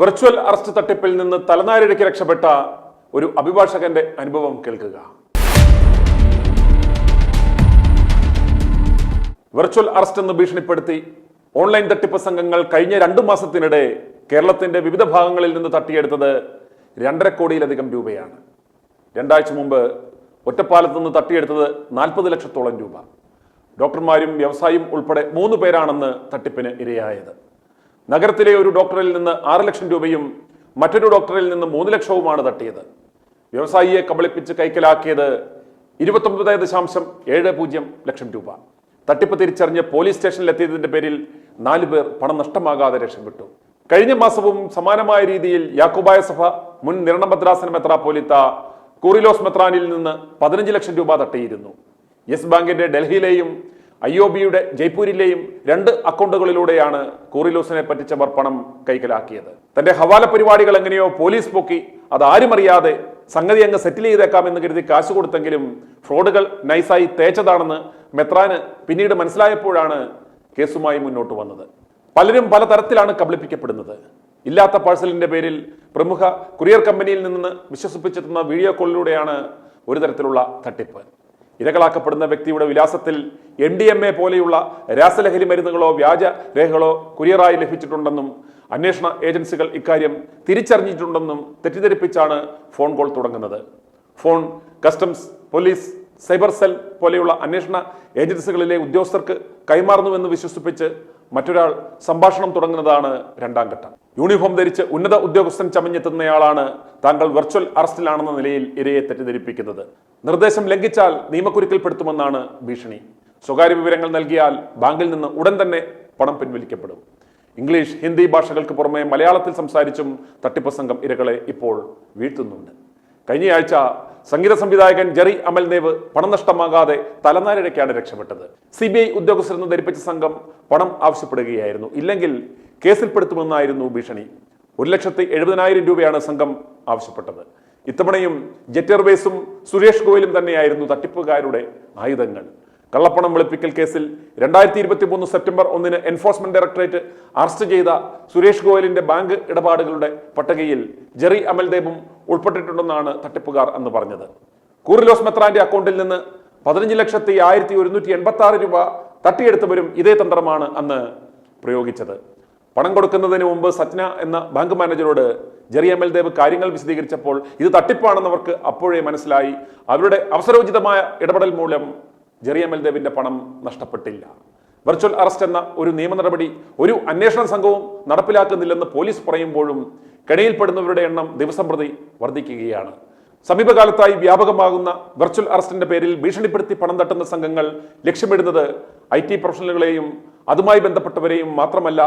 Virtual arrest തട്ടിപ്പിൽ നിന്ന് തലനാരിഴയ്ക്ക് രക്ഷപ്പെട്ട ഒരു അഭിഭാഷകന്റെ അനുഭവം കേൾക്കുക. വെർച്വൽ അറസ്റ്റ് എന്ന് ഭീഷണിപ്പെടുത്തി ഓൺലൈൻ തട്ടിപ്പ് സംഘങ്ങൾ കഴിഞ്ഞ രണ്ടു മാസത്തിനിടെ കേരളത്തിന്റെ വിവിധ ഭാഗങ്ങളിൽ നിന്ന് തട്ടിയെടുത്തത് രണ്ടര കോടിയിലധികം രൂപയാണ്. രണ്ടാഴ്ച മുമ്പ് ഒറ്റപ്പാലത്ത് നിന്ന് തട്ടിയെടുത്തത് നാൽപ്പത് ലക്ഷത്തോളം രൂപ. ഡോക്ടർമാരും വ്യവസായിയും ഉൾപ്പെടെ മൂന്ന് പേരാണെന്ന് തട്ടിപ്പിന് ഇരയായത്. നഗരത്തിലെ ഒരു ഡോക്ടറിൽ നിന്ന് ആറ് ലക്ഷം രൂപയും മറ്റൊരു ഡോക്ടറിൽ നിന്ന് മൂന്ന് ലക്ഷവുമാണ് തട്ടിയത്. വ്യവസായിയെ കബളിപ്പിച്ച് കൈക്കലാക്കിയത് ഇരുപത്തൊമ്പത് ദശാംശം ഏഴ് പൂജ്യം ലക്ഷം രൂപ. തട്ടിപ്പ് തിരിച്ചറിഞ്ഞ് പോലീസ് സ്റ്റേഷനിലെത്തിയതിന്റെ പേരിൽ നാലു പേർ പണം നഷ്ടമാകാതെ രക്ഷപ്പെട്ടു. കഴിഞ്ഞ മാസവും സമാനമായ രീതിയിൽ യാക്കോബായ സഭ മുൻ നിർണഭദ്രാസന പോലീത്ത കൂറിലോസ് മെത്രാനിൽ നിന്ന് പതിനഞ്ച് ലക്ഷം രൂപ തട്ടിയിരുന്നു. യെസ് ബാങ്കിന്റെ ഡൽഹിയിലെയും ഐ ഒ ബിയുടെ ജയ്പൂരിലെയും രണ്ട് അക്കൗണ്ടുകളിലൂടെയാണ് കൂറിലൂസിനെ പറ്റിച്ചവർ പണം കൈക്കലാക്കിയത്. തന്റെ ഹവാല പരിപാടികൾ എങ്ങനെയോ പോലീസ് പൊക്കി അത് ആരും അറിയാതെ സംഗതി അങ്ങ് സെറ്റിൽ ചെയ്തേക്കാമെന്ന് കരുതി കാശ് കൊടുത്തെങ്കിലും ഫ്രോഡുകൾ നൈസായി തേച്ചതാണെന്ന് മെത്രാന് പിന്നീട് മനസ്സിലായപ്പോഴാണ് കേസുമായി മുന്നോട്ട് വന്നത്. പലരും പലതരത്തിലാണ് കബളിപ്പിക്കപ്പെടുന്നത്. ഇല്ലാത്ത പാഴ്സലിന്റെ പേരിൽ പ്രമുഖ കൊറിയർ കമ്പനിയിൽ നിന്ന് വിശ്വസിപ്പിച്ചെത്തുന്ന വീഡിയോ കോളിലൂടെയാണ് ഒരു തരത്തിലുള്ള തട്ടിപ്പ്. ഇരകളാക്കപ്പെടുന്ന വ്യക്തിയുടെ വിലാസത്തിൽ എൻ ഡി എം എ പോലെയുള്ള രാസലഹരി മരുന്നുകളോ വ്യാജ രേഖകളോ കുരിയറായി ലഭിച്ചിട്ടുണ്ടെന്നും അന്വേഷണ ഏജൻസികൾ ഇക്കാര്യം തിരിച്ചറിഞ്ഞിട്ടുണ്ടെന്നും തെറ്റിദ്ധരിപ്പിച്ചാണ് ഫോൺ കോൾ തുടങ്ങുന്നത്. Phone customs police cyber cell പോലെയുള്ള അന്വേഷണ ഏജൻസികളിലെ ഉദ്യോഗസ്ഥർക്ക് കൈമാറുന്നുവെന്ന് വിശ്വസിപ്പിച്ച് മറ്റൊരാൾ സംഭാഷണം തുടങ്ങുന്നതാണ് രണ്ടാം ഘട്ടം. യൂണിഫോം ധരിച്ച് ഉന്നത ഉദ്യോഗസ്ഥൻ ചമഞ്ഞെത്തുന്നയാളാണ് താങ്കൾ വെർച്വൽ അറസ്റ്റിലാണെന്ന നിലയിൽ ഇരയെ തെറ്റിദ്ധരിപ്പിക്കുന്നത്. നിർദ്ദേശം ലംഘിച്ചാൽ നിയമക്കുരുക്കിൽപ്പെടുത്തുമെന്നാണ് ഭീഷണി. സ്വകാര്യ വിവരങ്ങൾ നൽകിയാൽ ബാങ്കിൽ നിന്ന് ഉടൻ തന്നെ പണം പിൻവലിക്കപ്പെടും. ഇംഗ്ലീഷ് ഹിന്ദി ഭാഷകൾക്ക് പുറമെ മലയാളത്തിൽ സംസാരിച്ചും തട്ടിപ്പ് സംഘം ഇരകളെ ഇപ്പോൾ വീഴ്ത്തുന്നുണ്ട്. കഴിഞ്ഞയാഴ്ച സംഗീത സംവിധായകൻ ജെറി അമൽദേവ് പണം നഷ്ടമാകാതെ തലനാരിഴയ്ക്കാണ് രക്ഷപ്പെട്ടത്. സി ബി ഐ ഉദ്യോഗസ്ഥരെന്ന് ധരിപ്പിച്ച സംഘം പണം ആവശ്യപ്പെടുകയായിരുന്നു. ഇല്ലെങ്കിൽ കേസിൽപ്പെടുത്തുമെന്നായിരുന്നു ഭീഷണി. ഒരു ലക്ഷത്തി എഴുപതിനായിരം രൂപയാണ് സംഘം ആവശ്യപ്പെട്ടത്. ഇത്തവണയും ജെറ്റ് എയർവേസും സുരേഷ് ഗോയലും തന്നെയായിരുന്നു തട്ടിപ്പുകാരുടെ ആയുധങ്ങൾ. കള്ളപ്പണം വെളുപ്പിക്കൽ കേസിൽ രണ്ടായിരത്തി ഇരുപത്തി മൂന്ന് സെപ്റ്റംബർ ഒന്നിന് എൻഫോഴ്സ്മെന്റ് ഡയറക്ടറേറ്റ് അറസ്റ്റ് ചെയ്ത സുരേഷ് ഗോയലിന്റെ ബാങ്ക് ഇടപാടുകളുടെ പട്ടികയിൽ ജെറി അമൽദേവും ഉൾപ്പെട്ടിട്ടുണ്ടെന്നാണ് തട്ടിപ്പുകാർ അന്ന് പറഞ്ഞത്. കൂറിലോസ് മെത്രാന്റെ അക്കൗണ്ടിൽ നിന്ന് പതിനഞ്ച് ലക്ഷത്തി ആയിരത്തി ഒരുന്നൂറ്റി എൺപത്തി ആറ് രൂപ തട്ടിയെടുത്തവരും ഇതേ തന്ത്രമാണ് അന്ന് പ്രയോഗിച്ചത്. പണം കൊടുക്കുന്നതിന് മുമ്പ് സജ്ന എന്ന ബാങ്ക് മാനേജരോട് ജെറി എം എൽ ദേവ് കാര്യങ്ങൾ വിശദീകരിച്ചപ്പോൾ ഇത് തട്ടിപ്പാണെന്ന് അവർക്ക് അപ്പോഴേ മനസ്സിലായി. അവരുടെ അവസരോചിതമായ ഇടപെടൽ മൂലം ജെറി എം എൽ ദേവിന്റെ പണം നഷ്ടപ്പെട്ടില്ല. വെർച്വൽ അറസ്റ്റ് എന്ന ഒരു നിയമ നടപടി ഒരു അന്വേഷണ സംഘവും നടപ്പിലാക്കുന്നില്ലെന്ന് പോലീസ് പറയുമ്പോഴും കെണിയിൽപ്പെടുന്നവരുടെ എണ്ണം ദിവസം പ്രതി വർദ്ധിക്കുകയാണ്. സമീപകാലത്തായി വ്യാപകമാകുന്ന വെർച്വൽ അറസ്റ്റിന്റെ പേരിൽ ഭീഷണിപ്പെടുത്തി പണം തട്ടുന്ന സംഘങ്ങൾ ലക്ഷ്യമിടുന്നത് ഐ ടി പ്രൊഫഷണലുകളെയും അതുമായി ബന്ധപ്പെട്ടവരെയും മാത്രമല്ല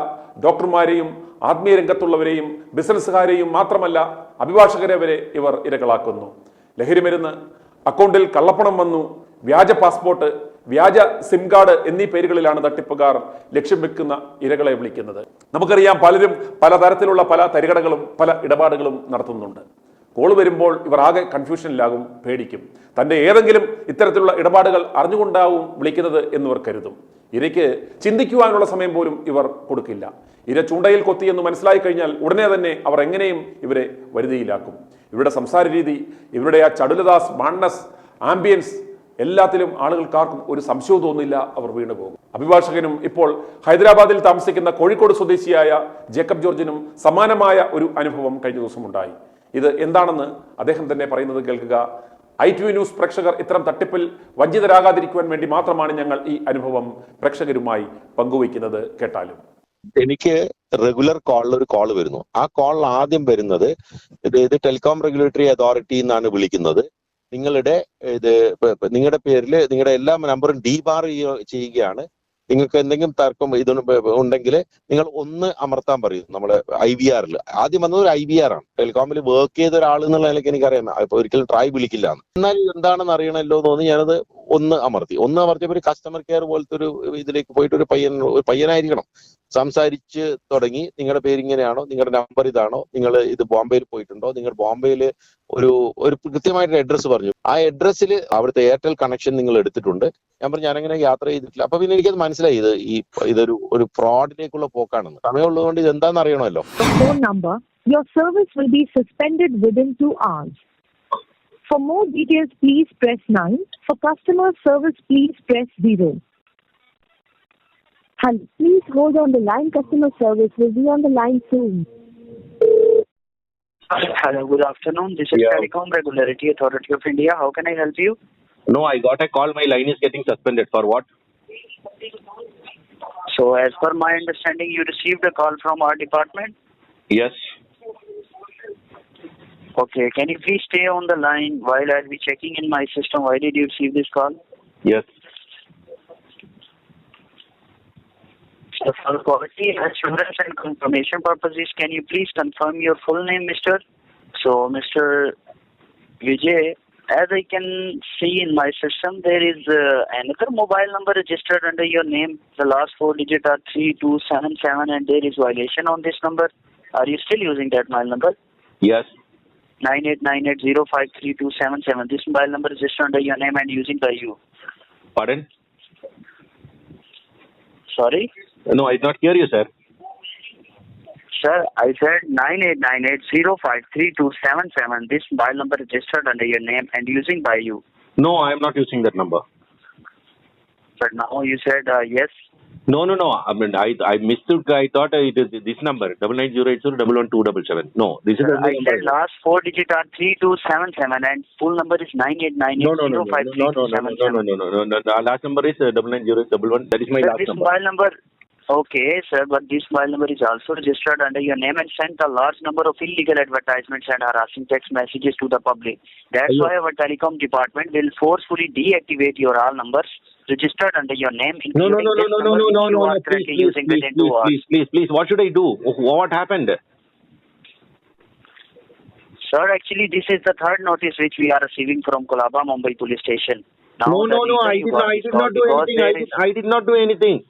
ഡോക്ടർമാരെയും ആത്മീയ രംഗത്തുള്ളവരെയും ബിസിനസ്സുകാരെയും മാത്രമല്ല അഭിഭാഷകരെ വരെ ഇവർ ഇരകളാക്കുന്നു. ലഹരിമരുന്ന് അക്കൗണ്ടിൽ കള്ളപ്പണം വന്നു വ്യാജ പാസ്പോർട്ട് വ്യാജ സിം കാർഡ് എന്നീ പേരുകളിലാണ് തട്ടിപ്പുകാർ ലക്ഷ്യം വെക്കുന്ന ഇരകളെ വിളിക്കുന്നത്. നമുക്കറിയാം പലരും പലതരത്തിലുള്ള പല തരികടകളും പല ഇടപാടുകളും നടത്തുന്നുണ്ട്. കോൾ വരുമ്പോൾ ഇവർ ആകെ കൺഫ്യൂഷനിലാകും പേടിക്കും. തന്റെ ഏതെങ്കിലും ഇത്തരത്തിലുള്ള ഇടപാടുകൾ അറിഞ്ഞുകൊണ്ടാവും വിളിക്കുന്നത് എന്നിവർ കരുതും. ഇരയ്ക്ക് ചിന്തിക്കുവാനുള്ള സമയം പോലും ഇവർ കൊടുക്കില്ല. ഇര ചൂണ്ടയിൽ കൊത്തിയെന്ന് മനസ്സിലായി കഴിഞ്ഞാൽ ഉടനെ തന്നെ അവർ എങ്ങനെയും ഇവരെ വരുതിയിലാക്കും. ഇവരുടെ സംസാര രീതി ഇവരുടെ ആ ചടുലദാസ് മാണ്ണസ് ആംബിയൻസ് എല്ലാത്തിലും ആളുകൾക്കാർക്കും ഒരു സംശയവും തോന്നില്ല അവർ വീണ് പോകും. അഭിഭാഷകനും ഇപ്പോൾ ഹൈദരാബാദിൽ താമസിക്കുന്ന കോഴിക്കോട് സ്വദേശിയായ ജേക്കബ് ജോർജിനും സമാനമായ ഒരു അനുഭവം കഴിഞ്ഞ ദിവസം ഉണ്ടായി ഇത് എന്താണെന്ന് അദ്ദേഹം തന്നെ പറയുന്നത് കേൾക്കുക. ഐ ടി ന്യൂസ് പ്രേക്ഷകർ ഇത്തരം തട്ടിപ്പിൽ വഞ്ചിതരാകാതിരിക്കുവാൻ വേണ്ടി മാത്രമാണ് ഞങ്ങൾ ഈ അനുഭവം പ്രേക്ഷകരുമായി പങ്കുവയ്ക്കുന്നത് കേട്ടാലും. എനിക്ക് റെഗുലർ കോളിൽ ഒരു കോൾ വരുന്നു. ആ കോൾ ആദ്യം വരുന്നത് ഇത് ടെലികോം റെഗുലേറ്ററി അതോറിറ്റി എന്നാണ് വിളിക്കുന്നത്. നിങ്ങളുടെ ഇത് നിങ്ങളുടെ പേരിൽ നിങ്ങളുടെ എല്ലാ നമ്പറും ഡീബാർ ചെയ്യുകയാണ്. നിങ്ങൾക്ക് എന്തെങ്കിലും തർക്കം ഇത് ഉണ്ടെങ്കിൽ നിങ്ങൾ ഒന്ന് അമർത്താൻ പറയും. നമ്മുടെ ഐ വി ആറിൽ. ആദ്യം വന്നത് ഒരു ഐ വി ആർ ആണ്. ടെലികോമിൽ വർക്ക് ചെയ്ത ഒരാൾ എന്നുള്ള നിലയ്ക്ക് എനിക്കറിയാം. ഇപ്പൊ ഒരിക്കലും ട്രൈ വിളിക്കില്ല എന്നാൽ എന്താണെന്ന് അറിയണമല്ലോ എന്ന് തോന്നി ഞാനത് ഒന്ന് അമർത്തി. ഒന്ന് അമർത്തിയപ്പോൾ ഒരു കസ്റ്റമർ കെയർ പോലത്തെ ഒരു ഇതിലേക്ക് പോയിട്ട് ഒരു പയ്യൻ ഒരു പയ്യനായിരിക്കണം. സംസാരിച്ച് തുടങ്ങി. നിങ്ങളുടെ പേര് ഇങ്ങനെയാണോ? നിങ്ങളുടെ നമ്പർ ഇതാണോ? നിങ്ങൾ ഇത് ബോംബെയിൽ പോയിട്ടുണ്ടോ? നിങ്ങൾ ബോംബെയിൽ ഒരു ഒരു കൃത്യമായിട്ട് അഡ്രസ്സ് പറഞ്ഞു. ആ അഡ്രസ്സിൽ അവിടുത്തെ എയർടെൽ കണക്ഷൻ നിങ്ങൾ എടുത്തിട്ടുണ്ട്. ഞാൻ പറഞ്ഞു ഞാനങ്ങനെ യാത്ര ചെയ്തിട്ടില്ല അപ്പൊ പിന്നെ എനിക്കത് മനസ്സിലായി ഇത് ഈ ഇതൊരു ഒരു ഫ്രോഡിലേക്കുള്ള പോക്കാണെന്ന് സമയമുള്ളതുകൊണ്ട് ഇത് എന്താണെന്ന് അറിയണമല്ലോ phone number your service will be suspended within two hours. For more details, please press 9. For customer service, please press 0. Hello. Please hold on the line. Customer service will be on the line soon. Hello, good afternoon. This is Yeah. Telecom Regularity Authority of India. How can I help you? No, I got a call. My line is getting suspended. For what? So, as per my understanding, you received a call from our department. Yes. Okay, can you please stay on the line while I'll be checking in my system? Why did you receive this call? Yes. So, for quality assurance and confirmation purposes, can you please confirm your full name, Mister? So, Mr. Vijay, as I can see in my system, there is uh, another mobile number registered under your name. The last four digits are 3277 and there is violation on this number. Are you still using that mobile number? Yes. 9898053277. This mobile number is registered under your name and using by you. Pardon? Sorry? No, I did not hear you, sir. Sir, I said 9898053277. This mobile number registered under your name and using by you. No, I am not using that number. But now you said uh, yes. No, no, no. I mean, I I mistook. I thought it is this number double nine zero eight zero double one two double seven. No, this is. Sir, I the said last four digit are three two seven seven and full number is nine eight nine eight zero five three two seven seven. No, no, no, no, no, no, no, no, no, no, no, no, no, no, no. The last number is uh, double nine zero eight double one. That is my Sir, last this number. mobile number okay, sir, but this mobile number is also registered under your name and sent a large number of illegal advertisements and harassing text messages to the public. That's Hello. why our telecom department will forcefully deactivate your all numbers registered under your name, No, no, no, no, no, no, no, no, you no, are no. Please, please, using please, please, please, please, please. What should I do? What happened? Sir, actually, this is the third notice which we are receiving from Kolaba Mumbai Police Station. Now, No, no, no. I did not. I did not do anything. I did. I did not do anything.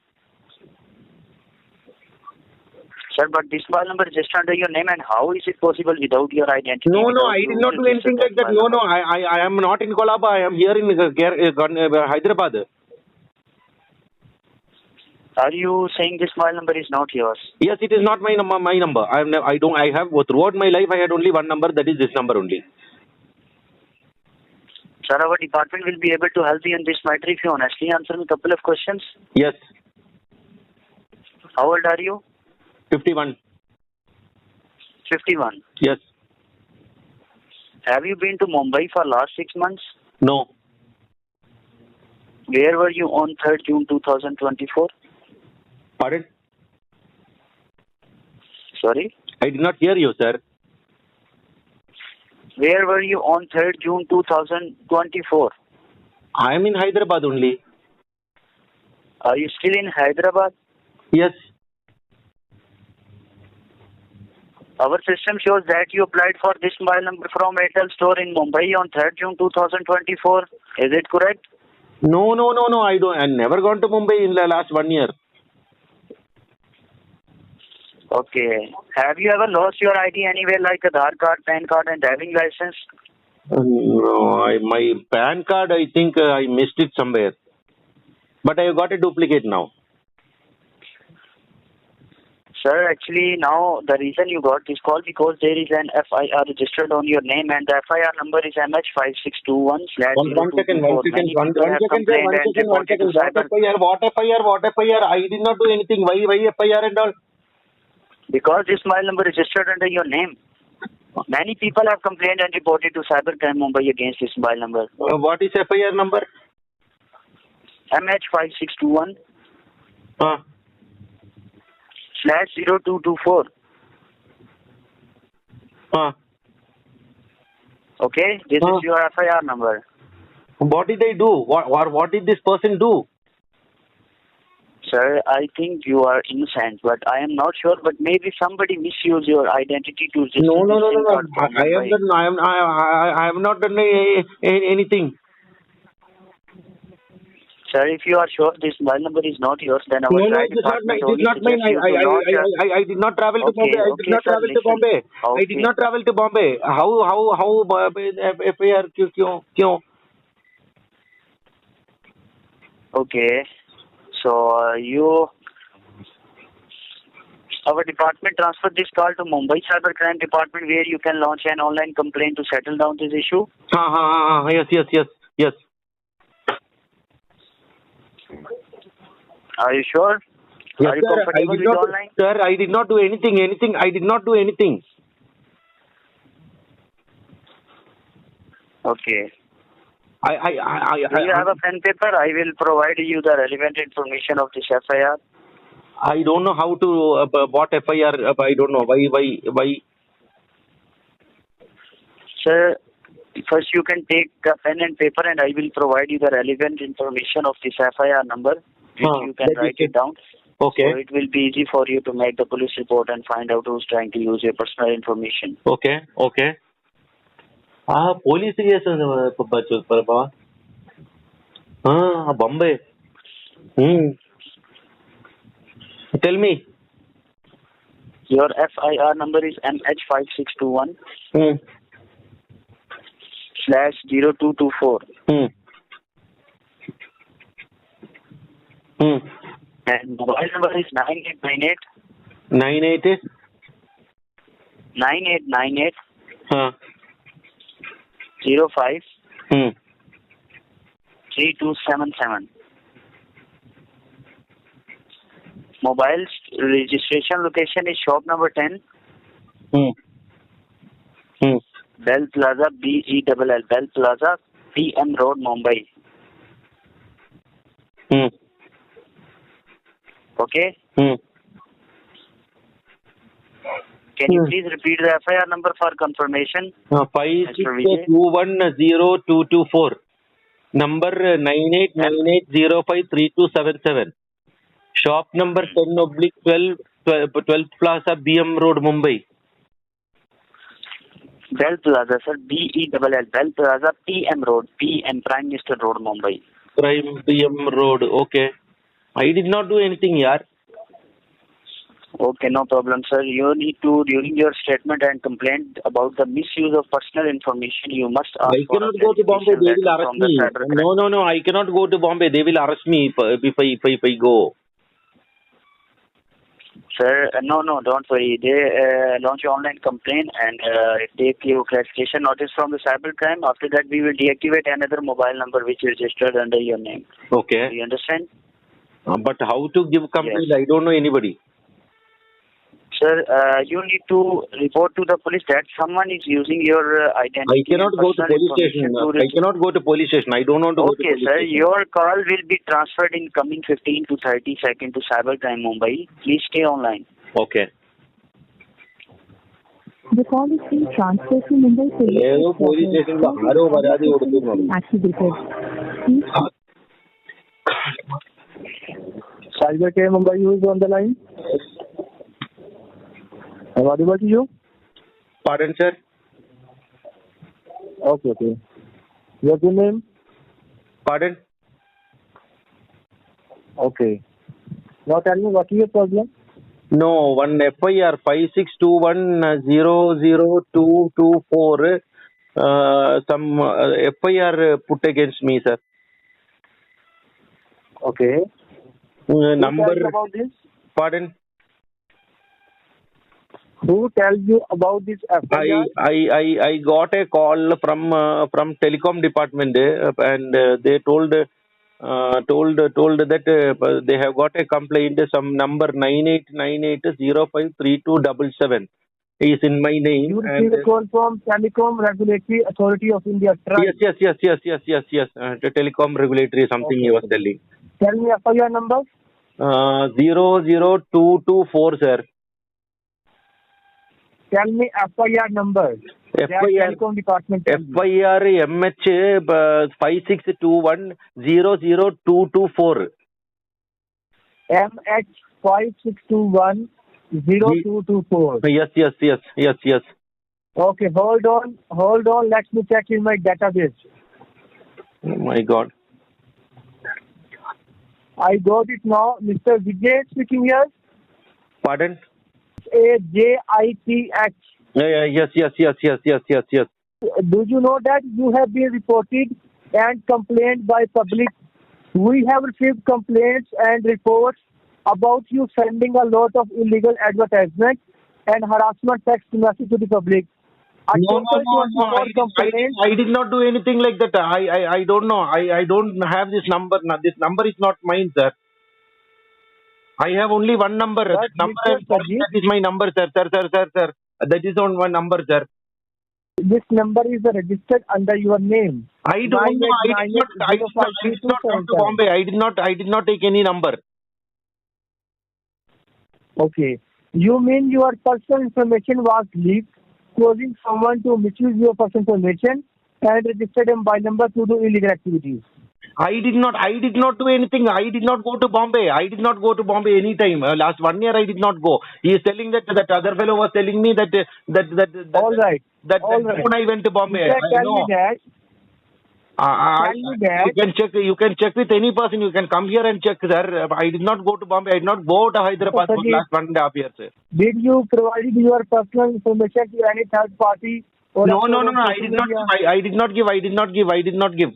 Sir, but this mobile number is just under your name, and how is it possible without your identity? No, no, I did not do anything like that. No, no. I, I, I am not in Kolaba. I am here in uh, uh, Gan- uh, Hyderabad. Are you saying this mobile number is not yours? Yes, it is not my number. My number. I have. I don't. I have throughout my life. I had only one number. That is this number only. Sir, our department will be able to help you in this matter if you honestly answer me a couple of questions. Yes, How old are you? Fifty-one. 51. Yes. Have you been to Mumbai for last six months? No. Where were you on 3rd June 2024? Pardon? Sorry? I did not hear you, sir. Where were you on 3rd June 2024? I am in Hyderabad only. Are you still in Hyderabad? Yes. Our system shows that you applied for this mobile number from Airtel store in Mumbai on 3rd June 2024. Is it correct? No, no, no, no. I don't. I never gone to Mumbai in the last one year. Okay. Have you ever lost your ID anywhere like Aadhaar card, PAN card, and driving license? Uh, No, I, my PAN card. I think uh, I missed it somewhere. But I got a duplicate now. Sir, actually now the reason you got this call because there is an FIR registered on your name and the FIR number is MH5621 slash One, one second, one second, one, one second, sir, one second, one second. What FIR, what FIR, what FIR? I did not do anything. Why, why FIR and all? Because this mobile number is registered under your name. Many people have complained and reported to Cybercrime Mumbai against this mobile number. Uh, what is FIR number? MH5621 Uh, slash 0224. uh, Okay, this Huh. is your FIR number. what did they do? What, what, what did this person do? Sir, I think you are innocent, but I am not sure. But maybe somebody misused your identity to register No, no, no, no, no. I, I have done. I am. I, I, I have not done a, a, anything. Sir, if you are sure this mobile number is not yours, then our No, no, trial it is not. department It is only not mine. suggests I, you I, to I, lodge a- I, I, I did not travel to Okay, Bombay. I did okay, not sir, travel to listen. Bombay. I Okay. did not travel to Bombay. How, how, how? uh, FIR क्यों, क्यों, क्यों? Okay, so uh, you our department transfer this call to Mumbai Cybercrime Department where you can launch an online complaint to settle down this issue. Ha ha ha. ha. Yes yes yes yes. Are you sure? Yes, Are you sir. I comfortable did with not, online? sir, I did not do anything. Anything. I did not do anything. Okay. I I I I. Do you I, have a pen paper? I will provide you the relevant information of this FIR. I don't know how to uh, b- what FIR. Uh, I don't know why why why. Sir, first you can take a pen and paper and I will provide you the relevant information of this FIR number which Huh, you can that is write it. it down. Okay So it will be easy for you to make the police report and find out who's trying to use your personal information. okay okay. ಆ police case ಬಾಬಾ ಹಾ Bombay hmm tell me Your FIR number is MH5621 hmm slash zero two two four. Hmm. Hmm. And mobile number is 9898. 98? 9898. Huh. 05. Hmm. 3277. Mobile registration location is shop number 10. Hmm. Hmm. Bell Plaza, B E double L, Bell Plaza, P M Road, Mumbai. Hmm. Okay. Hmm. Can you hmm. please repeat the FIR number for confirmation? Uh, five two one zero two two four. Number uh, nine eight nine eight zero five three two seven seven. Shop number hmm. ten oblique 12, Plaza BM Road, Mumbai. Bell plaza sir B E E double L bell plaza P M road P M prime Prime PM Road. Okay. I did not do anything, yar Okay, no problem, sir. You need to during your statement and complaint about the misuse of personal information. You must ask I for cannot go to Bombay. authentication They will arrest me. No, no, no. I cannot go to Bombay. They will arrest me if, if I if I, if I go. Sir, uh, no, no, don't worry. They uh, launch your online complaint and uh, take your clarification notice from the cybercrime. After that, we will deactivate another mobile number which is registered under your name. Okay. Do you understand? Uh, but how to give complaint? Yes. I don't know anybody. Sir, uh, you need to report to the police that someone is using your uh, identity. I cannot go to police station. I cannot go to police station. I don't want to okay, go to sir. Station. Your call will be transferred in coming 15 to 30 seconds to Cybercrime Mumbai. Please stay online. Okay. The call is being transferred to Mumbai police. Station. Police station Mumbai, who is on the line? I'm audible to you? Pardon, sir? Okay, okay. What's your name? Pardon? Okay. Now tell me what is your problem? No, one FIR five six two one zero zero two two four. Uh, some uh, FIR put against me, sir. Okay. Uh, number. about this? Pardon. Who tells you about this I, FIR? I I I got a call from uh, from telecom department uh, and uh, they told uh, told told that uh, they have got a complaint some number nine eight nine eight zero five three two double seven is in my name You received a call from Telecom Regulatory Authority of India. Right? yes yes yes yes yes yes yes uh, the telecom regulatory something he was telling Tell me FIR number. uh, zero zero two two four sir Tell me FIR number. FIR Telecom Department. FIR MH uh, five six two one zero zero two two four. MH five six two one zero two two four. Yes, yes, yes, yes, yes. Okay, hold on, hold on. Let me check in my database. Oh my God. I got it now. Mr. Vijay speaking here. Pardon? A J I T H. Yes, yes, yes, yes, yes, yes, yes. Do you know that you have been reported and complained by public? We have received complaints and reports about you sending a lot of illegal advertisement and harassment text message to the public. A No, no, no, no. I, did- I. I did not do anything like that. I, I, I don't know. I, I don't have this number. This number is not mine, sir. I have only one number. That number. I'm Sajid- that is my number, sir, sir, sir, sir, sir. That is on my number, sir. This number is registered under your name. I don't know. I did not. I did not, I did not come to 9898053277. Bombay. I did not. I did not take any number. Okay. You mean your personal information was leaked, causing someone to misuse your personal information and registered a mobile number to do illegal activities. I did not. I did not do anything. I did not go to Bombay. I did not go to Bombay any time. Uh, last one year, I did not go. He is telling that that other fellow was telling me that uh, that that that, All right. that, all that right. when I went to Bombay. Sir, I know. that. I, I, you can check. You can check with any person. You can come here and check, sir. I did not go to Bombay. I did not go to Hyderabad for Sajid. last one and a half years. Sir. Did you provide your personal information to any third party? Or No, no, no, no. I did not. Give, I, I did not give. I did not give. I did not give.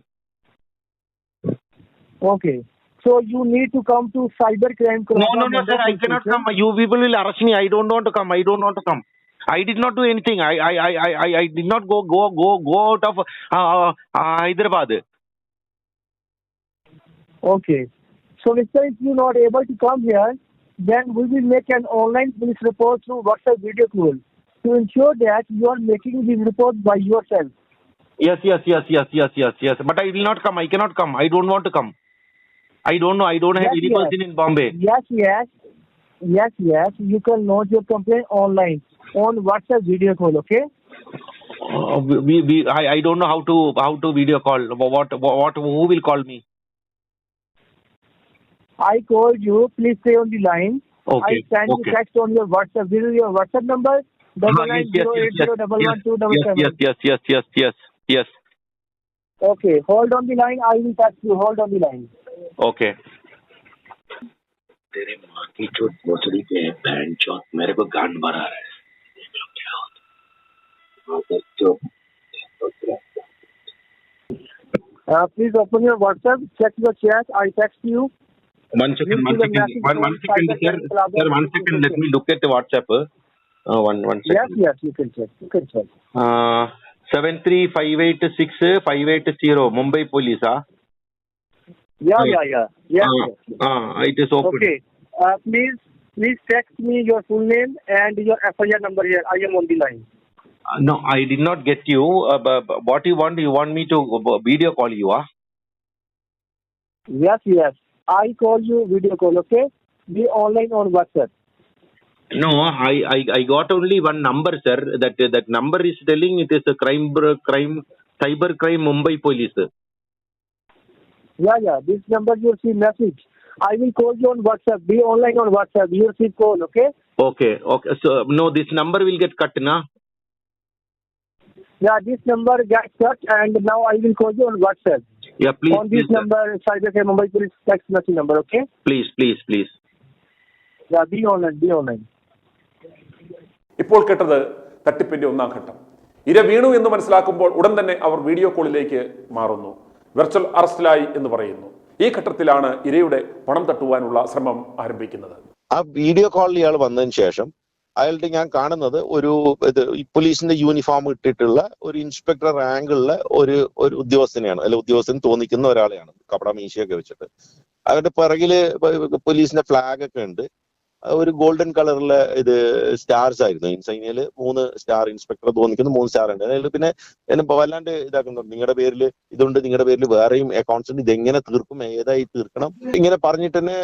Okay. So you need to come to cybercrime. No, no, no, sir. I cannot come. You people will arrest me. I don't want to come. I don't want to come. I did not do anything. I, I, I, I, I- did not go, go, go, go out of uh, uh, Hyderabad. Okay. So, Mr. If you're not able to come here, then we will make an online police report through WhatsApp video call to ensure that you are making this report by yourself. Yes, yes, yes, yes, yes, yes, yes. But I will not come. I cannot come. I don't want to come. I don't know. I don't have Yes, any yes. person in Bombay. Yes, yes, yes, yes. You can lodge your complaint online on WhatsApp video call. Okay. Uh, we, we, I, I don't know how to how to video call. What, what, what who will call me? I called you. Please stay on the line. Okay, I send okay. you text on your WhatsApp. This is your WhatsApp number. Double Ah, nine yes, yes, eight zero double one two double seven. yes, yes, yes, yes, yes, yes. Okay. Hold on the line. I will text you. Hold on the line. Okay. तेरे माँ की चोट भोसड़ी पे है बहन चौथ मेरे को गांड भरा रहा है देख लो क्या होता है हाँ, बस चुप। Uh, please open your WhatsApp. Check your chat. I text you. One second, one see the second, message one, one from second, sir. Cyber Club. Sir, one second. Let me look at the WhatsApp. Uh, one, one Yes, second. yes, you can check. You can check. Uh, seven three five eight six five eight zero Mumbai Police. Ah, Yeah, yeah, yeah. Yes, Ah, yes, yes. ah, it is open. Okay. Uh, please, please text me your full name and your FIR number here. I am on the line. Uh, no, I did not get you. Uh, but, but what you want? You want me to uh, video call you? Ah, Yes, yes. I call you video call. Okay. Be online on WhatsApp. No, I, I, I got only one number, sir. That that number is telling it is a crime, br- crime, cyber crime Mumbai Police. Yeah, yeah. This number you receive message. I will call you on WhatsApp. Be online on WhatsApp. You receive call. Okay. Okay, okay. So no, this number will get cut, na? Yeah, this number gets cut, and now I will call you on WhatsApp. Yeah, please, on this please, sir. number, Cybercrime Mumbai Police text message number. Okay. please, please, please. Yeah, be online. Be online. ഇപ്പോൾ കേട്ടത് തട്ടിപ്പിന്റെ ഒന്നാം ഘട്ടം. ഇര വീണു എന്ന് മനസ്സിലാക്കുമ്പോൾ ഉടൻ തന്നെ അവർ വീഡിയോ കോളിലേക്ക് മാറുന്നു. വെർച്വൽ അറസ്റ്റിലായി എന്ന് പറയുന്നു. ഈ ഘട്ടത്തിലാണ് ഇരയുടെ പണം തട്ടുവാനുള്ള ശ്രമം ആരംഭിക്കുന്നത്. ആ വീഡിയോ കോളിൽ ഇയാൾ വന്നതിന് ശേഷം അയാളുടെ ഞാൻ കാണുന്നത് ഒരു ഇത് പോലീസിന്റെ യൂണിഫോം ഇട്ടിട്ടുള്ള ഒരു ഇൻസ്പെക്ടർ റാങ്കുള്ള ഒരു ഒരു ഉദ്യോഗസ്ഥനെയാണ് അല്ലെ ഉദ്യോഗസ്ഥൻ തോന്നിക്കുന്ന ഒരാളെയാണ് കപട മീശയൊക്കെ വെച്ചിട്ട്. അവരുടെ പിറകിൽ പോലീസിന്റെ ഫ്ലാഗ് ഒക്കെ ഉണ്ട്. ഒരു ഗോൾഡൻ കളറിലെ ഇത് സ്റ്റാർസ് ആയിരുന്നു. ഇൻസൈനിയിൽ മൂന്ന് സ്റ്റാർ ഇൻസ്പെക്ടർ തോന്നിക്കുന്നു മൂന്ന് സ്റ്റാർ ഉണ്ട്. അതായത് പിന്നെ എന്നെ വല്ലാണ്ട് ഇതാക്കുന്നുണ്ട്. നിങ്ങളുടെ പേരിൽ ഇതുണ്ട് നിങ്ങളുടെ പേരിൽ വേറെയും അക്കൗണ്ട്സ് ഉണ്ട്. ഇതെങ്ങനെ തീർക്കും ഏതായി തീർക്കണം? ഇങ്ങനെ പറഞ്ഞിട്ട് തന്നെ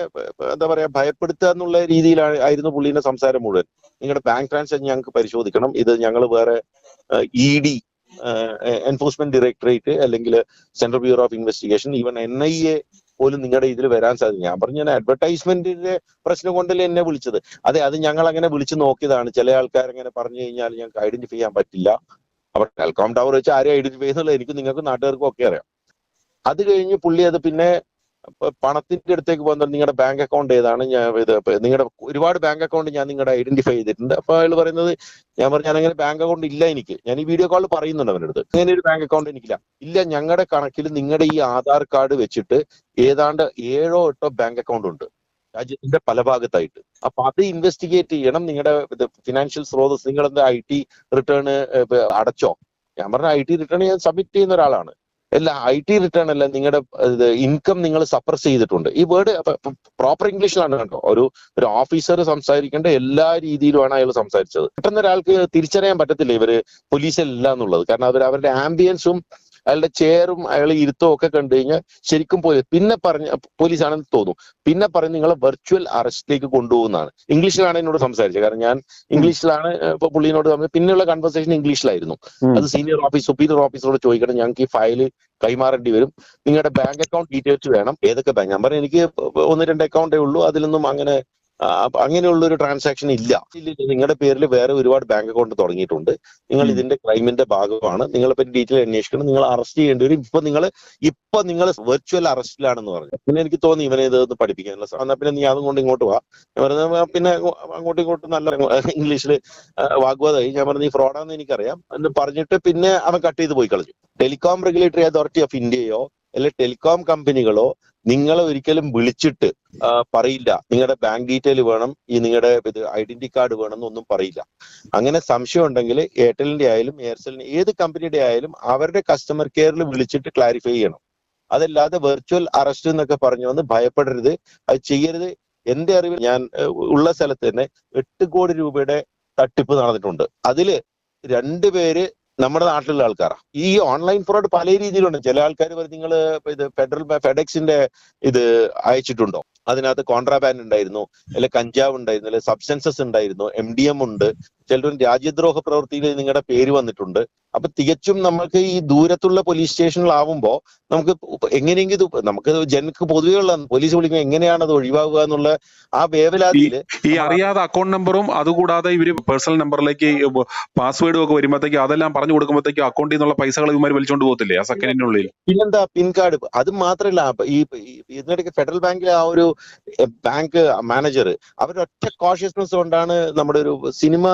എന്താ പറയാ ഭയപ്പെടുത്തുക എന്നുള്ള രീതിയിലാണ് ആയിരുന്നു പുള്ളിയുടെ സംസാരം മുഴുവൻ. നിങ്ങളുടെ ബാങ്ക് ട്രാൻസാക്ഷൻ ഞങ്ങൾക്ക് പരിശോധിക്കണം. ഇത് ഞങ്ങൾ വേറെ ഇ ഡി എൻഫോഴ്സ്മെന്റ് ഡയറക്ടറേറ്റ് അല്ലെങ്കിൽ central bureau of investigation even N I A പോലും നിങ്ങളുടെ ഇതിൽ വരാൻ സാധിക്കും ഞാൻ പറഞ്ഞു ഞാൻ അഡ്വർടൈസ്മെന്റിന്റെ പ്രശ്നം കൊണ്ടല്ലേ എന്നെ വിളിച്ചത്. അതെ അത് ഞങ്ങൾ അങ്ങനെ വിളിച്ചു നോക്കിയതാണ്. ചില ആൾക്കാർ അങ്ങനെ പറഞ്ഞു കഴിഞ്ഞാൽ ഞങ്ങൾക്ക് ഐഡന്റിഫൈ ചെയ്യാൻ പറ്റില്ല. അവർ ടെലികോം ടവർ വെച്ച് ആരെയും ഐഡന്റിഫൈ ചെയ്യുന്നുള്ളത് എനിക്ക് നിങ്ങൾക്ക് നാട്ടുകാർക്കും ഒക്കെ അറിയാം. അത് കഴിഞ്ഞ് പുള്ളി അത് പിന്നെ പ- പണത്തിന്റെ അടുത്തേക്ക് പോകുന്നത് നിങ്ങളുടെ ബാങ്ക് അക്കൗണ്ട് ഏതാണ്? ഞാൻ ഇത് നിങ്ങളുടെ ഒരുപാട് ബാങ്ക് അക്കൗണ്ട് ഞാൻ നിങ്ങളുടെ ഐഡന്റിഫൈ ചെയ്തിട്ടുണ്ട്. അപ്പൊ അയാൾ പറയുന്നത് ഞാൻ പറഞ്ഞു ഞാൻ അങ്ങനെ ബാങ്ക് അക്കൗണ്ട് ഇല്ല എനിക്ക്. ഞാൻ ഈ വീഡിയോ കോളിൽ പറയുന്നുണ്ട് അവന്റെ അടുത്ത്. അങ്ങനെ ഒരു ബാങ്ക് അക്കൗണ്ട് എനിക്കില്ല. ഇല്ല ഞങ്ങളുടെ കണക്കിൽ നിങ്ങളുടെ ഈ ആധാർ കാർഡ് വെച്ചിട്ട് ഏതാണ്ട് ഏഴോ എട്ടോ ബാങ്ക് അക്കൗണ്ട് ഉണ്ട്. രാജ്യത്തിന്റെ പല ഭാഗത്തായിട്ട്. അപ്പൊ അത് ഇൻവെസ്റ്റിഗേറ്റ് ചെയ്യണം. നിങ്ങളുടെ ഫിനാൻഷ്യൽ സ്രോതസ് നിങ്ങളെന്താ ഐ ടി റിട്ടേൺ അടച്ചോ? ഞാൻ പറഞ്ഞ ഐ ടി റിട്ടേൺ ഞാൻ സബ്മിറ്റ് ചെയ്യുന്ന ഒരാളാണ്. അല്ല ഐ ടി റിട്ടേൺ അല്ല നിങ്ങളുടെ ഇൻകം നിങ്ങൾ സപ്രസ് ചെയ്തിട്ടുണ്ട്. ഈ വേർഡ് പ്രോപ്പർ ഇംഗ്ലീഷിലാണ് കേട്ടോ. ഒരു ഒരു ഓഫീസർ സംസാരിക്കേണ്ട എല്ലാ രീതിയിലുമാണ് അയാൾ സംസാരിച്ചത്. പെട്ടെന്ന് ഒരാൾക്ക് തിരിച്ചറിയാൻ പറ്റത്തില്ല ഇവർ പോലീസിലല്ല എന്നുള്ളത് കാരണം അവർ അവരുടെ ആംബിയൻസും അയാളുടെ ചെയറും അയാളെ ഇരുത്തവും ഒക്കെ കണ്ടു കഴിഞ്ഞാൽ ശരിക്കും പോയി പിന്നെ പറഞ്ഞ പോലീസാണെന്ന് തോന്നും. പിന്നെ പറഞ്ഞ് നിങ്ങളെ വെർച്വൽ അറസ്റ്റിലേക്ക് കൊണ്ടുപോകുന്നതാണ്. ഇംഗ്ലീഷിലാണ് എന്നോട് സംസാരിച്ചത്. കാരണം ഞാൻ ഇംഗ്ലീഷിലാണ് ഇപ്പൊ പുള്ളിനോട് പറഞ്ഞത് പിന്നെയുള്ള കൺവെർസേഷൻ ഇംഗ്ലീഷിലായിരുന്നു. അത് സീനിയർ ഓഫീസ് സുപ്പീരിയർ ഓഫീസറോട് ചോദിക്കണം ഞങ്ങൾക്ക് ഈ ഫയൽ കൈമാറേണ്ടി വരും. നിങ്ങളുടെ ബാങ്ക് അക്കൗണ്ട് ഡീറ്റെയിൽസ് വേണം. ഏതൊക്കെ ബാങ്ക് ഞാൻ പറഞ്ഞു എനിക്ക് ഒന്ന് രണ്ട് അക്കൗണ്ടേ ഉള്ളൂ. അതിലൊന്നും അങ്ങനെ അങ്ങനെയുള്ള ഒരു ട്രാൻസാക്ഷൻ ഇല്ല. നിങ്ങളുടെ പേരിൽ വേറെ ഒരുപാട് ബാങ്ക് അക്കൗണ്ട് തുടങ്ങിയിട്ടുണ്ട്. നിങ്ങൾ ഇതിന്റെ ക്രൈമിന്റെ ഭാഗമാണ്. നിങ്ങളെ പറ്റി ഡീറ്റെയിൽ അന്വേഷിക്കണം. നിങ്ങൾ അറസ്റ്റ് ചെയ്യേണ്ടി വരും. ഇപ്പൊ നിങ്ങൾ ഇപ്പൊ നിങ്ങൾ വെർച്വൽ അറസ്റ്റിലാണെന്ന് പറഞ്ഞു. പിന്നെ എനിക്ക് തോന്നി ഇവനെ ഇത് ഒന്ന് പഠിപ്പിക്കാനുള്ള എന്നാ പിന്നെ നീ അതും കൊണ്ട് ഇങ്ങോട്ട് വാ. ഞാൻ പറഞ്ഞ പിന്നെ അങ്ങോട്ടും ഇങ്ങോട്ടും നല്ല ഇംഗ്ലീഷിൽ വാഗ്വാദമായി ഞാൻ പറഞ്ഞു നീ ഫ്രോഡാന്ന് എനിക്കറിയാം. എന്ന് പറഞ്ഞിട്ട് പിന്നെ അവൻ കട്ട് ചെയ്ത് പോയി കളഞ്ഞു. ടെലികോം റെഗുലേറ്ററി അതോറിറ്റി ഓഫ് ഇന്ത്യയോ അല്ലെ ടെലികോം കമ്പനികളോ നിങ്ങളെ ഒരിക്കലും വിളിച്ചിട്ട് പറയില്ല. നിങ്ങളുടെ ബാങ്ക് ഡീറ്റെയിൽ വേണം ഈ നിങ്ങളുടെ ഇത് ഐഡന്റി കാർഡ് വേണം എന്നൊന്നും പറയില്ല. അങ്ങനെ സംശയം ഉണ്ടെങ്കിൽ എയർടെലിന്റെ ആയാലും എയർസെലിന്റെ ഏത് കമ്പനിയുടെ ആയാലും അവരുടെ കസ്റ്റമർ കെയറിൽ വിളിച്ചിട്ട് ക്ലാരിഫൈ ചെയ്യണം. അതല്ലാതെ വെർച്വൽ അറസ്റ്റ് എന്നൊക്കെ പറഞ്ഞു വന്ന് ഭയപ്പെടരുത്. അത് ചെയ്യരുത്. എന്റെ അറിവിൽ ഞാൻ ഉള്ള സ്ഥലത്ത് തന്നെ എട്ട് കോടി രൂപയുടെ തട്ടിപ്പ് നടന്നിട്ടുണ്ട്. അതിൽ രണ്ടുപേര് നമ്മുടെ നാട്ടിലുള്ള ആൾക്കാരാണ് ഈ ഓൺലൈൻ ഫ്രോഡ് പല രീതിയിലുണ്ട് ചില ആൾക്കാർ പറയും നിങ്ങൾ ഇത് ഫെഡറൽ ഫെഡക്സിന്റെ ഇത് അയച്ചിട്ടുണ്ടോ? അതിനകത്ത് കോൺട്രാബാൻഡ് ഉണ്ടായിരുന്നു അല്ലെ കഞ്ചാവ് ഉണ്ടായിരുന്നു അല്ലെ സബ്സ്റ്റൻസസ് ഉണ്ടായിരുന്നു എം ഡി എം ഉണ്ട്. ചിലരും രാജ്യദ്രോഹ പ്രവൃത്തിയിൽ നിങ്ങളുടെ പേര് വന്നിട്ടുണ്ട്. അപ്പൊ തികച്ചും നമുക്ക് ഈ ദൂരത്തുള്ള പോലീസ് സ്റ്റേഷനിലാവുമ്പോ നമുക്ക് എങ്ങനെയെങ്കിലും ഇത് നമുക്ക് ജനക്ക് പൊതുവെയുള്ള പോലീസ് വിളിക്കുമ്പോൾ എങ്ങനെയാണ് അത് ഒഴിവാകുക എന്നുള്ള ആ വേവലാതിയിൽ ഈ അറിയാതെ അക്കൗണ്ട് നമ്പറും അതുകൂടാതെ ഇവർ പേഴ്സണൽ നമ്പറിലേക്ക് പാസ്വേഡും ഒക്കെ വരുമ്പോഴത്തേക്ക് അതെല്ലാം പറഞ്ഞു കൊടുക്കുമ്പോഴത്തേക്ക് അക്കൗണ്ടിൽ നിന്നുള്ള പൈസകൾ ഇവന്മാർ വലിച്ചോണ്ട് പോകത്തില്ലേ? ആ സെക്കൻഡിനുള്ളിൽ പിന്നെന്താ പിൻ കാർഡ് അത് മാത്രല്ല. ഈ ഈ- ഇതിനിടയ്ക്ക് ഫെഡറൽ ബാങ്കിലെ ആ ഒരു ബാങ്ക് മാനേജർ അവരൊറ്റ കോഷ്യസ്നെസ് കൊണ്ടാണ് നമ്മുടെ ഒരു സിനിമ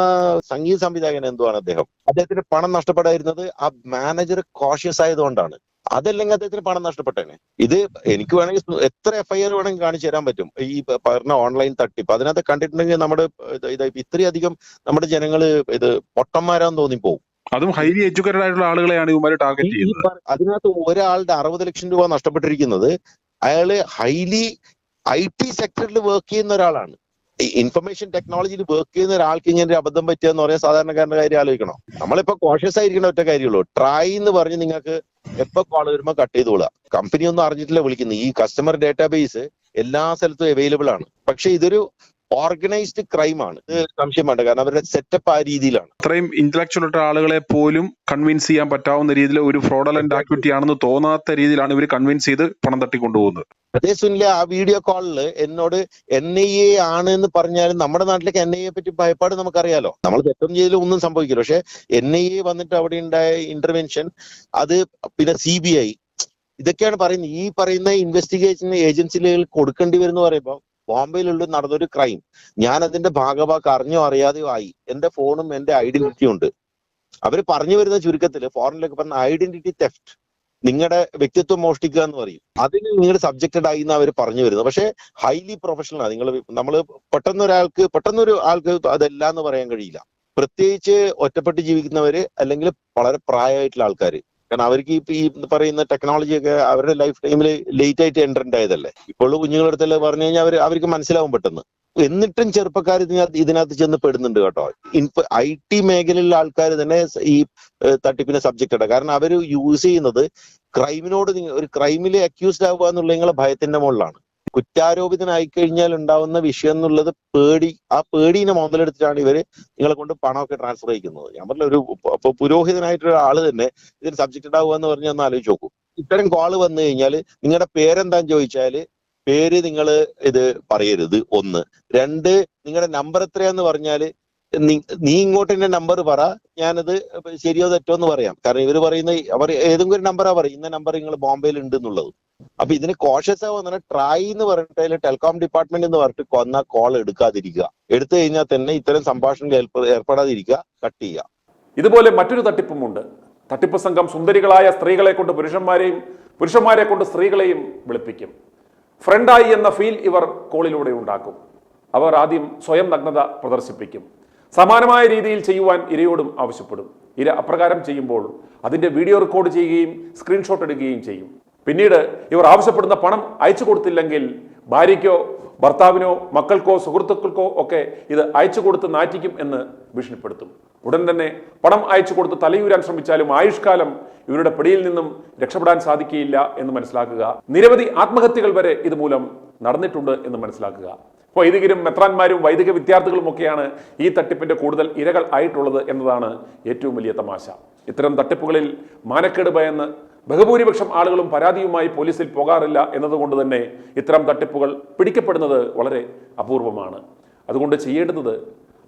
സംഗീത സംവിധായകൻ എന്തുവാണ് അദ്ദേഹം? അദ്ദേഹത്തിന് പണം നഷ്ടപ്പെടായിരുന്നത് ആ മാനേജർ കോഷ്യസ് ആയതുകൊണ്ടാണ്. അതല്ലെങ്കിൽ അദ്ദേഹത്തിന് പണം നഷ്ടപ്പെട്ടേനെ. ഇത് എനിക്ക് വേണമെങ്കിൽ എത്ര എഫ്ഐആർ വേണമെങ്കിൽ കാണിച്ചു തരാൻ പറ്റും. ഈ പറഞ്ഞ ഓൺലൈൻ തട്ടിപ്പ്. അതിനകത്ത് കണ്ടിട്ടുണ്ടെങ്കിൽ നമ്മുടെ ഇത് ഇത് ഇത്രയധികം നമ്മുടെ ജനങ്ങൾ ഇത് പൊട്ടന്മാരാന്ന് തോന്നിപ്പോവും. അതും ഹൈലി എഡ്യൂക്കേറ്റഡ് ആയിട്ടുള്ള ആളുകളെയാണ് ഇവന്മാർ ടാർഗറ്റ് ചെയ്യുന്നത്. അതിനകത്ത് ഒരാളുടെ അറുപത് ലക്ഷം രൂപ നഷ്ടപ്പെട്ടിരിക്കുന്നത് അയാൾ ഹൈലി ഐ ടി സെക്ടറിൽ വർക്ക് ചെയ്യുന്ന ഒരാളാണ്. ഇൻഫർമേഷൻ ടെക്നോളജിയിൽ വർക്ക് ചെയ്യുന്ന ഒരാൾക്ക് ഇങ്ങനെ ഒരു അബദ്ധം പറ്റുക പറയാൻ സാധാരണക്കാരന്റെ കാര്യം ആലോചിക്കണം. നമ്മളിപ്പോ കോഷ്യസ് ആയിരിക്കണം ഒറ്റ കാര്യമുള്ളൂ. ട്രൈ എന്ന് പറഞ്ഞ് നിങ്ങൾക്ക് എപ്പോ കോൾ വരുമ്പോൾ കട്ട് ചെയ്തോളുക കമ്പനി ഒന്നും അറിഞ്ഞിട്ടില്ല വിളിക്കുന്നത്. ഈ കസ്റ്റമർ ഡേറ്റാബേസ് എല്ലാ സ്ഥലത്തും അവൈലബിൾ ആണ്. പക്ഷെ ഇതൊരു ഓർഗനൈസ്ഡ് ക്രൈം ആണ് സംശയം വേണ്ട കാരണം അവരുടെ സെറ്റപ്പ് ആ രീതിയിലാണ്. അത്രയും ഇന്റലക്ച്വൽ ആയിട്ട് ആളുകളെ പോലും കൺവിൻസ് ചെയ്യാൻ പറ്റാവുന്ന രീതിയിൽ ഒരു ഫ്രോഡലന്റ് ആക്ടിവിറ്റി ആണെന്ന് തോന്നാത്ത രീതിയിലാണ് ഇവർ കൺവിൻസ് ചെയ്ത് പണം തട്ടിക്കൊണ്ടുപോകുന്നത്. അതേ സുനിലെ ആ വീഡിയോ കോളിൽ എന്നോട് എൻ ഐ എ ആണ് എന്ന് പറഞ്ഞാലും നമ്മുടെ നാട്ടിലേക്ക് എൻ ഐ എ പറ്റി ഭയപ്പാട് നമുക്കറിയാലോ. നമ്മൾ തെറ്റൊന്നും ചെയ്തില്ല ഒന്നും സംഭവിക്കില്ല. പക്ഷെ എൻ ഐ എ വന്നിട്ട് അവിടെ ഉണ്ടായ ഇന്റർവെൻഷൻ അത് പിന്നെ സി ബി ഐ ഇതൊക്കെയാണ് പറയുന്നത്. ഈ പറയുന്ന ഇൻവെസ്റ്റിഗേഷൻ ഏജൻസികൾ കൊടുക്കേണ്ടി വരുന്ന പറയുമ്പോൾ ബോംബെയിലുള്ള നടന്നൊരു ക്രൈം ഞാൻ അതിന്റെ ഭാഗഭാക്ക് അറിഞ്ഞോ അറിയാതെയോ ആയി. എന്റെ ഫോണും എന്റെ ഐഡന്റിറ്റിയും ഉണ്ട്. അവർ പറഞ്ഞു വരുന്ന ചുരുക്കത്തിൽ ഫോറിനിലൊക്കെ പറഞ്ഞ ഐഡന്റിറ്റി തെഫ്റ്റ് നിങ്ങളുടെ വ്യക്തിത്വം മോഷ്ടിക്കുക എന്ന് പറയും. അതിന് നിങ്ങൾ സബ്ജക്റ്റഡ് ആയി എന്ന് അവർ പറഞ്ഞു വരുന്നത്. പക്ഷേ ഹൈലി പ്രൊഫഷണൽ ആണ് നിങ്ങൾ നമ്മൾ പെട്ടെന്ന് ഒരാൾക്ക് പെട്ടെന്ന് ഒരു ആൾക്ക് അതെല്ലാം എന്ന് പറയാൻ കഴിയില്ല. പ്രത്യേകിച്ച് ഒറ്റപ്പെട്ട് ജീവിക്കുന്നവര് അല്ലെങ്കിൽ വളരെ പ്രായമായിട്ടുള്ള ആൾക്കാർ കാരണം അവർക്ക് ഇപ്പൊ ഈ പറയുന്ന ടെക്നോളജി ഒക്കെ അവരുടെ ലൈഫ് ടൈമിൽ ലേറ്റ് ആയിട്ട് എൻട്രൻഡ് ആയതല്ലേ? ഇപ്പോൾ കുഞ്ഞുങ്ങളുടെ അടുത്തല്ലേ പറഞ്ഞു കഴിഞ്ഞാൽ അവർ അവർക്ക് മനസ്സിലാവും പെട്ടെന്ന്. എന്നിട്ടും ചെറുപ്പക്കാർ ഇതിനകത്ത് ഇതിനകത്ത് ചെന്ന് പെടുന്നുണ്ട് കേട്ടോ. ഇപ്പൊ ഐ ടി മേഖലയിലുള്ള ആൾക്കാർ തന്നെ ഈ തട്ടിപ്പിന്റെ സബ്ജക്റ്റ് സബ്ജക്റ്റഡ് കാരണം അവർ യൂസ് ചെയ്യുന്നത് ക്രൈമിനോട് ഒരു ക്രൈമിൽ അക്യൂസ്ഡ് ആവുക എന്നുള്ള നിങ്ങളെ ഭയത്തിന്റെ മുകളിലാണ്. കുറ്റാരോപിതനായി കഴിഞ്ഞാൽ ഉണ്ടാവുന്ന വിഷയം എന്നുള്ളത് പേടി ആ പേടീനെ മുതലെടുത്തിട്ടാണ് ഇവർ നിങ്ങളെ കൊണ്ട് പണമൊക്കെ ട്രാൻസ്ഫർ ചെയ്യിക്കുന്നത്. ഞാൻ പറഞ്ഞ ഒരു പുരോഹിതനായിട്ടുള്ള ആൾ തന്നെ ഇതിന് സബ്ജക്റ്റ് ഉണ്ടാവുക എന്ന് പറഞ്ഞാൽ ഒന്ന് ആലോചിച്ച് നോക്കൂ. ഇത്തരം കോൾ വന്നു കഴിഞ്ഞാൽ നിങ്ങളുടെ പേരെന്താന്ന് ചോദിച്ചാൽ പേര് നിങ്ങൾ ഇത് പറയരുത്. ഒന്ന്. രണ്ട് നിങ്ങളുടെ നമ്പർ എത്രയാന്ന് പറഞ്ഞാൽ നി- ഇങ്ങോട്ട് എന്റെ നമ്പർ പറ ഞാനത് ശരിയോ തെറ്റോ എന്ന് പറയാം. കാരണം ഇവർ പറയുന്ന അവർ ഏതെങ്കിലും ഒരു നമ്പറാ പറയും. ഇന്ന നമ്പർ നിങ്ങൾ ബോംബെയിൽ ഉണ്ട് എന്നുള്ളത്. അപ്പൊ ഇതിന് കോഷ്യസ് ആവുന്ന ട്രൈ എന്ന് പറഞ്ഞിട്ട് ടെലികോം ഡിപ്പാർട്ട്മെന്റ് എന്ന് പറഞ്ഞിട്ട് കൊന്ന കോൾ എടുക്കാതിരിക്കുക. എടുത്തു കഴിഞ്ഞാൽ തന്നെ ഇത്തരം സംഭാഷണങ്ങൾ ഏർപ്പെ- ഏർപ്പെടാതിരിക്കുക കട്ട് ചെയ്യുക. ഇതുപോലെ മറ്റൊരു തട്ടിപ്പുമുണ്ട്. തട്ടിപ്പ് സംഘം സുന്ദരികളായ സ്ത്രീകളെ കൊണ്ട് പുരുഷന്മാരെയും പുരുഷന്മാരെ കൊണ്ട് സ്ത്രീകളെയും വിളിപ്പിക്കും. ഫ്രണ്ടായി എന്ന ഫീൽ ഇവർ കോളിലൂടെ ഉണ്ടാക്കും. അവർ ആദ്യം സ്വയം നഗ്നത പ്രദർശിപ്പിക്കും. സമാനമായ രീതിയിൽ ചെയ്യുവാൻ ഇരയോടും ആവശ്യപ്പെടും. ഇര അപ്രകാരം ചെയ്യുമ്പോൾ അതിന്റെ വീഡിയോ റെക്കോർഡ് ചെയ്യുകയും സ്ക്രീൻഷോട്ട് എടുക്കുകയും ചെയ്യും. പിന്നീട് ഇവർ ആവശ്യപ്പെടുന്ന പണം അയച്ചു കൊടുത്തില്ലെങ്കിൽ ഭാര്യയ്ക്കോ ഭർത്താവിനോ മക്കൾക്കോ സുഹൃത്തുക്കൾക്കോ ഒക്കെ ഇത് അയച്ചു കൊടുത്ത് നാറ്റിക്കും എന്ന് ഭീഷണിപ്പെടുത്തും. ഉടൻ തന്നെ പണം അയച്ചു കൊടുത്ത് തലയൂരാൻ ശ്രമിച്ചാലും ആയുഷ്കാലം ഇവരുടെ പിടിയിൽ നിന്നും രക്ഷപ്പെടാൻ സാധിക്കുകയില്ല എന്ന് മനസ്സിലാക്കുക. നിരവധി ആത്മഹത്യകൾ വരെ ഇതുമൂലം നടന്നിട്ടുണ്ട് എന്ന് മനസ്സിലാക്കുക. വൈദികരും മെത്രാന്മാരും വൈദിക വിദ്യാർത്ഥികളും ഒക്കെയാണ് ഈ തട്ടിപ്പിന്റെ കൂടുതൽ ഇരകൾ ആയിട്ടുള്ളത് എന്നതാണ് ഏറ്റവും വലിയ തമാശ. ഇത്തരം തട്ടിപ്പുകളിൽ മാനക്കേട് ഭയന്ന് ബഹുഭൂരിപക്ഷം ആളുകളും പരാതിയുമായി പോലീസിൽ പോകാറില്ല എന്നതുകൊണ്ട് തന്നെ ഇത്തരം തട്ടിപ്പുകൾ പിടിക്കപ്പെടുന്നത് വളരെ അപൂർവമാണ്. അതുകൊണ്ട് ചെയ്യേണ്ടുന്നത്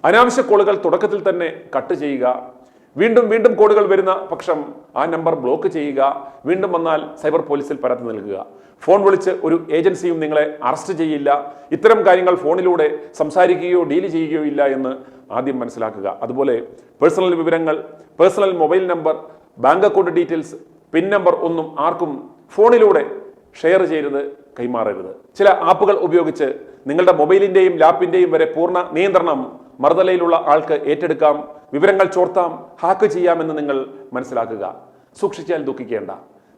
അനാവശ്യ കോളുകൾ തുടക്കത്തിൽ തന്നെ കട്ട് ചെയ്യുക. വീണ്ടും വീണ്ടും കോളുകൾ വരുന്ന പക്ഷം ആ നമ്പർ ബ്ലോക്ക് ചെയ്യുക. വീണ്ടും വന്നാൽ സൈബർ പോലീസിൽ പരാതി നൽകുക. ഫോൺ വിളിച്ച് ഒരു ഏജൻസിയും നിങ്ങളെ അറസ്റ്റ് ചെയ്യില്ല. ഇത്തരം കാര്യങ്ങൾ ഫോണിലൂടെ സംസാരിക്കുകയോ ഡീൽ ചെയ്യുകയോ ഇല്ല എന്ന് ആദ്യം മനസ്സിലാക്കുക. അതുപോലെ പേഴ്സണൽ വിവരങ്ങൾ personal mobile number bank account details PIN number ഒന്നും ആർക്കും ഫോണിലൂടെ ഷെയർ ചെയ്യരുത് കൈമാറരുത്. ചില ആപ്പുകൾ ഉപയോഗിച്ച് നിങ്ങളുടെ മൊബൈലിന്റെയും ലാപ്പിന്റെയും വരെ പൂർണ നിയന്ത്രണം മറുതലയിലുള്ള ആൾക്ക് ഏറ്റെടുക്കാം വിവരങ്ങൾ ചോർത്താം ഹാക്ക് ചെയ്യാമെന്ന് നിങ്ങൾ മനസ്സിലാക്കുക. സൂക്ഷിച്ചാൽ ദുഃഖിക്കേണ്ട.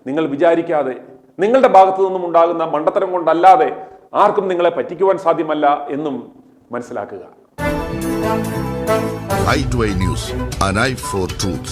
നിങ്ങൾ വിചാരിക്കാതെ നിങ്ങളുടെ ഭാഗത്തു നിന്നും ഉണ്ടാകുന്ന മണ്ടത്തരം കൊണ്ടല്ലാതെ ആർക്കും നിങ്ങളെ പറ്റിക്കുവാൻ സാധ്യമല്ല എന്നും മനസ്സിലാക്കുക. I two I news an eye for truth.